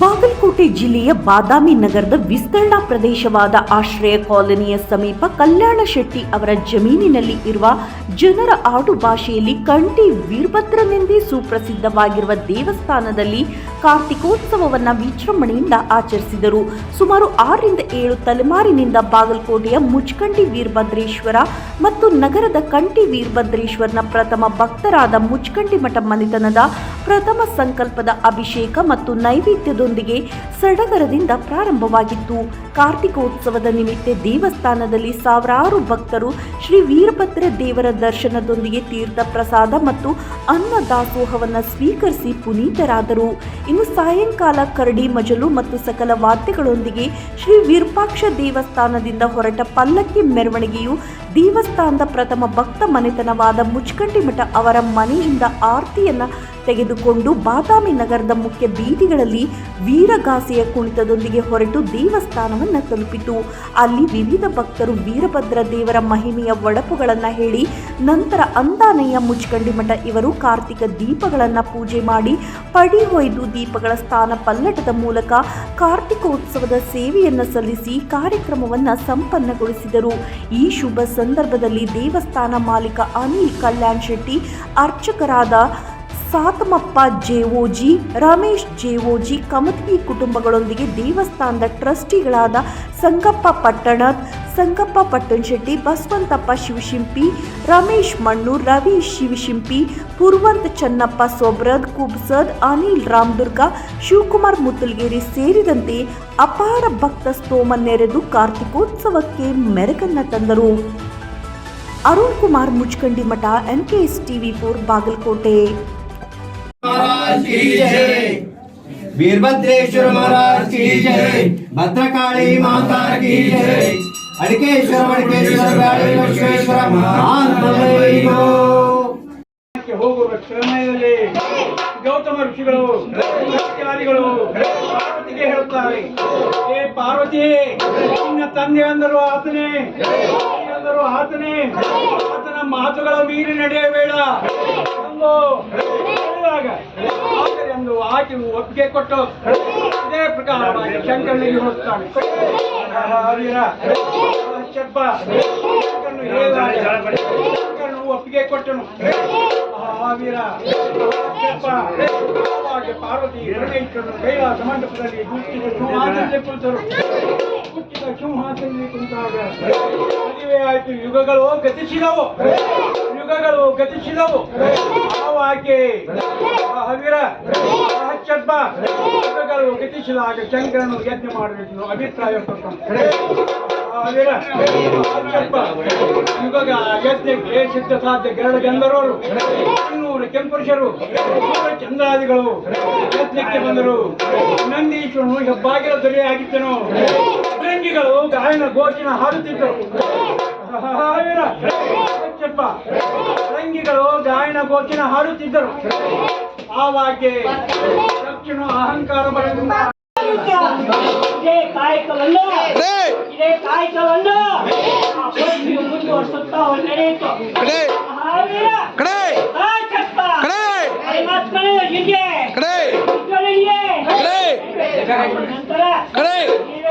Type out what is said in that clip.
ಬಾಗಲಕೋಟೆ ಜಿಲ್ಲೆಯ ಬಾದಾಮಿ ನಗರದ ವಿಸ್ತರಣ ಪ್ರದೇಶವಾದ ಆಶ್ರಯ ಕಾಲೋನಿಯ ಸಮೀಪ ಕಲ್ಯಾಣ ಶೆಟ್ಟಿ ಅವರ ಜಮೀನಿನಲ್ಲಿ ಇರುವ ಜನರ ಆಡು ಭಾಷೆಯಲ್ಲಿ ಕಂಠಿ ವೀರಭದ್ರನೆಂದೇ ಸುಪ್ರಸಿದ್ಧವಾಗಿರುವ ದೇವಸ್ಥಾನದಲ್ಲಿ ಕಾರ್ತಿಕೋತ್ಸವವನ್ನ ವಿಜೃಂಭಣೆಯಿಂದ ಆಚರಿಸಿದರು. ಸುಮಾರು ಆರರಿಂದ ಏಳು ತಲೆಮಾರಿನಿಂದ ಬಾಗಲಕೋಟೆಯ ಮುಚ್ಕಂಡಿ ವೀರಭದ್ರೇಶ್ವರ ಮತ್ತು ನಗರದ ಕಂಠಿ ವೀರಭದ್ರೇಶ್ವರನ ಪ್ರಥಮ ಭಕ್ತರಾದ ಮುಚ್ಕಂಡಿ ಮಠ ಮನೆತನದ ಪ್ರಥಮ ಸಂಕಲ್ಪದ ಅಭಿಷೇಕ ಮತ್ತು ನೈವೇದ್ಯದೊಂದಿಗೆ ಸಡಗರದಿಂದ ಪ್ರಾರಂಭವಾಗಿತ್ತು. ಕಾರ್ತಿಕೋತ್ಸವದ ನಿಮಿತ್ತ ದೇವಸ್ಥಾನದಲ್ಲಿ ಸಾವಿರಾರು ಭಕ್ತರು ಶ್ರೀ ವೀರಭದ್ರ ದೇವರ ದರ್ಶನದೊಂದಿಗೆ ತೀರ್ಥ ಪ್ರಸಾದ ಮತ್ತು ಅನ್ನ ದಾಸೋಹವನ್ನು ಸ್ವೀಕರಿಸಿ ಪುನೀತರಾದರು. ಇನ್ನು ಸಾಯಂಕಾಲ ಕರಡಿ, ಮಜಲು ಮತ್ತು ಸಕಲ ವಾದ್ಯಗಳೊಂದಿಗೆ ಶ್ರೀ ವಿರೂಪಾಕ್ಷ ದೇವಸ್ಥಾನದಿಂದ ಹೊರಟ ಪಲ್ಲಕ್ಕಿ ಮೆರವಣಿಗೆಯು ದೇವಸ್ಥಾನದ ಪ್ರಥಮ ಭಕ್ತ ಮನೆತನವಾದ ಮುಚ್ಕಂಡಿ ಮಠ ಅವರ ಮನೆಯಿಂದ ಆರತಿಯನ್ನ ತೆಗೆದುಕೊಂಡು ಬಾದಾಮಿ ನಗರದ ಮುಖ್ಯ ಬೀದಿಗಳಲ್ಲಿ ವೀರಗಾಸೆಯ ಕುಣಿತದೊಂದಿಗೆ ಹೊರಟು ದೇವಸ್ಥಾನವನ್ನು ತಲುಪಿತು. ಅಲ್ಲಿ ವಿವಿಧ ಭಕ್ತರು ವೀರಭದ್ರ ದೇವರ ಮಹಿಮೆಯ ಒಡಪುಗಳನ್ನು ಹೇಳಿ, ನಂತರ ಅಂದಾನಯ್ಯ ಮುಚ್ಕಂಡಿ ಮಠ ಇವರು ಕಾರ್ತಿಕ ದೀಪಗಳನ್ನು ಪೂಜೆ ಮಾಡಿ ಪಡಿ ಹೊಯ್ದು ದೀಪಗಳ ಸ್ಥಾನ ಪಲ್ಲಟದ ಮೂಲಕ ಕಾರ್ತಿಕೋತ್ಸವದ ಸೇವೆಯನ್ನು ಸಲ್ಲಿಸಿ ಕಾರ್ಯಕ್ರಮವನ್ನು ಸಂಪನ್ನಗೊಳಿಸಿದರು. ಈ ಶುಭ ಸಂದರ್ಭದಲ್ಲಿ ದೇವಸ್ಥಾನ ಮಾಲೀಕ ಅನಿಲ್ ಕಲ್ಯಾಣ್ ಶೆಟ್ಟಿ, ಅರ್ಚಕರಾದ ಸಾತಮಪ್ಪ ಜೇವೋಜಿ ರಮೇಶ್ ಜೇವೋಜಿ ಕಮತ್ಗಿ ಕುಟುಂಬಗಳೊಂದಿಗೆ ದೇವಸ್ಥಾನದ ಟ್ರಸ್ಟಿಗಳಾದ ಸಂಗಪ್ಪ ಪಟ್ಟಣದ್ ಸಂಗಪ್ಪ ಪಟ್ಟಣಶೆಟ್ಟಿ, ಬಸವಂತಪ್ಪ ಶಿವಶಿಂಪಿ, ರಮೇಶ್ ಮಣ್ಣು, ರವಿ ಶಿವಶಿಂಪಿ, ಪೂರ್ವಂತ್ ಚನ್ನಪ್ಪ ಸೊಬ್ರದ್, ಕುಬ್ಸದ್, ಅನಿಲ್ ರಾಮದುರ್ಗ, ಶಿವಕುಮಾರ್ ಮುತ್ತಲ್ಗೇರಿ ಸೇರಿದಂತೆ ಅಪಾರ ಭಕ್ತ ಸ್ತೋಮ ನೆರೆದು ಕಾರ್ತಿಕೋತ್ಸವಕ್ಕೆ ಮೆರಗನ್ನ ತಂದರು. Arun Kumar Muchkandi Math, N K S TV four, Bagalkot. महाराज की जय वीरभद्रेश्वर महाराज की जय भद्रकाली माता की जय अड़केश्वर मड़केश्वर गाड़ी विश्वेश्वर महात्मैवो ಕ್ಕೆ ಹೋಗುವ ಸಮಯದಲ್ಲಿ ಗೌತಮ ಋಷಿಗಳು ಅಧಿಕಾರಿಗಳು ಪಾರ್ವತಿಗೆ ಹೇಳುತ್ತಾರೆ ಏ ಪಾರ್ವತಿ ನಿನ್ನ ತಂದೆ ಅಂದರು ಆತನೇ ತಾಯಿ ಅಂದರು ಆತನೇ ಆತನ ಮಾತುಗಳ ಮೀರಿ ನಡೆಯಬೇಡ ಆದರೆ ಎಂದು ಆಕೆ ಒಪ್ಪಿಗೆ ಕೊಟ್ಟು ಇದೇ ಪ್ರಕಾರವಾಗಿ ಶಂಕರನಿಗೆ ಶಂಕರನು ಒಪ್ಪಿಗೆ ಕೊಟ್ಟನು. ಮಹಾವೀರ ಪಾರ್ವತಿ ಪರಮೇಶ್ವರನು ಕೈಲಾಸ ಮಂಟಪದಲ್ಲಿ ಸಿಂಹಾಸನದಲ್ಲಿ ಕುಳಿತರು. ಸಿಂಹಾಸನದಲ್ಲಿ ಕುಳಿತಾಗ ಮದುವೆ ಆಯಿತು, ಯುಗಗಳು ಗತಿಸಿದವು. ಯುಗಗಳು ಗತಿಸಿದವು. ಆಕೆ ಹವಿರ ಚಪ್ಪ ಯುಗಗಳು ಗತಿಸಿದಾಗ ಚಂದ್ರನು ಯಜ್ಞ ಮಾಡಬೇಕು ಅಭಿಪ್ರಾಯ ಯುಗಗ ಯಜ್ಞಕ್ಕೆ ಸಿದ್ಧ ಸಾಧ್ಯ ಗರಡ ಗಂಧರ್ವರು ಇನ್ನೂರು ಕೆಂಪುರುಷರು ಚಂದ್ರಾದಿಗಳು ಯಜ್ಞಕ್ಕೆ ಬಂದರು. ನಂದೀಶ್ವರನು ಹೆಬ್ಬಾಗಿಲ ದೊರೆಯಾಗಿದ್ದನು. ಗಾಯನ ಗೋಚಿನ ಹಾಡುತ್ತಿದ್ದರು. ಮಹಾವೀರ ಚಪ್ಪ ರಂಗಿಗಳು ಗಾಯನ ಗೋಚಿನ ಹಾಡುತ್ತಿದ್ದರು. ಆವಾಗೆ ದಕ್ಷಿಣ ಅಹಂಕಾರ ಬರಲಿಲ್ಲ ಇದೇ ಕಾಯಕವನ್ನು ಇದೇ ಕಾಯಕವನ್ನು ಮುಂದುವರಿಸುತ್ತಾ ನಡೆಯಿತು ನಂತರ